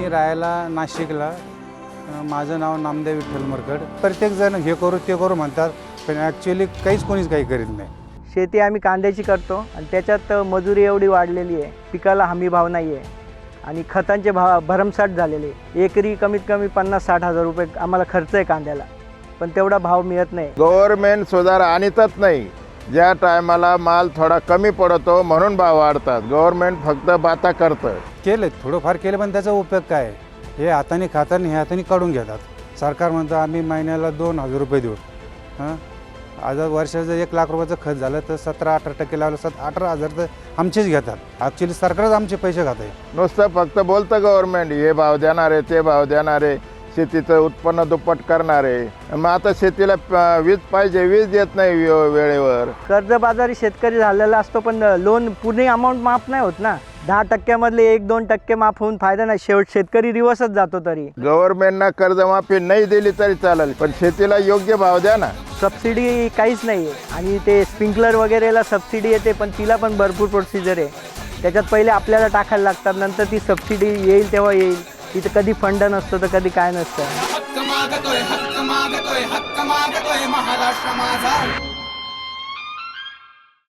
मी राहायला नाशिकला. माझं नाव नामदेव विठ्ठल मरकड. प्रत्येकजण हे करू ते करू म्हणतात पण ॲक्च्युली काहीच कोणीच काही करीत नाही. शेती आम्ही कांद्याची करतो आणि त्याच्यात मजुरी एवढी वाढलेली आहे. पिकाला हमी भाव नाही आहे आणि खतांचे भाव भरमसाठ झालेले. एकरी कमीत कमी पन्नास साठ हजार रुपये आम्हाला खर्च आहे कांद्याला. पण तेवढा भाव मिळत नाही. गव्हर्नमेंट सुधार आणतच नाही. ज्या टायमाला माल थोडा कमी पडतो म्हणून भाव वाढतात. गव्हर्नमेंट फक्त बाता करतं केलं थोडंफार केलं पण त्याचा उपयोग काय? हे हाताने खातात आणि हे हाताने काढून घेतात. सरकार म्हणतं आम्ही महिन्याला दोन हजार रुपये देऊ. हां? आज वर्षाचं एक लाख रुपयाचं खत झालं तर सतरा अठरा टक्के लावलं सत अठरा हजार तर आमचेच घेतात. ॲक्च्युली सरकारच आमचे पैसे खात. आहे नुसतं फक्त बोलतं गव्हर्नमेंट हे भाव देणार आहे ते भाव देणार. आहे शेतीचं उत्पन्न दुप्पट करणार आहे. मग आता शेतीला प- वीज पाहिजे वीज देत नाही वे- वेळेवर. कर्जबाजारी शेतकरी झालेला असतो पण लोन पूर्ण अमाऊंट माफ नाही होत ना. दहा टक्क्यामधले एक दोन टक्के माफ होऊन फायदा नाही. शेवट शेतकरी रिवर्सच जातो तरी. गव्हर्नमेंटनं कर्जमाफी नाही दिली तरी चालेल पण शेतीला योग्य भाव द्या ना. सबसिडी काहीच नाही आहे आणि ते स्प्रिंकलर वगैरेला सबसिडी येते पण तिला पण भरपूर प्रोसिजर आहे. त्याच्यात पहिले आपल्याला टाकायला लागतात नंतर ती सबसिडी येईल तेव्हा येईल. तिथं कधी फंड नसतं तर कधी काय नसतं. हक्क मागतोय हक्क मागतोय हक्क मागतोय महाराष्ट्र माझा.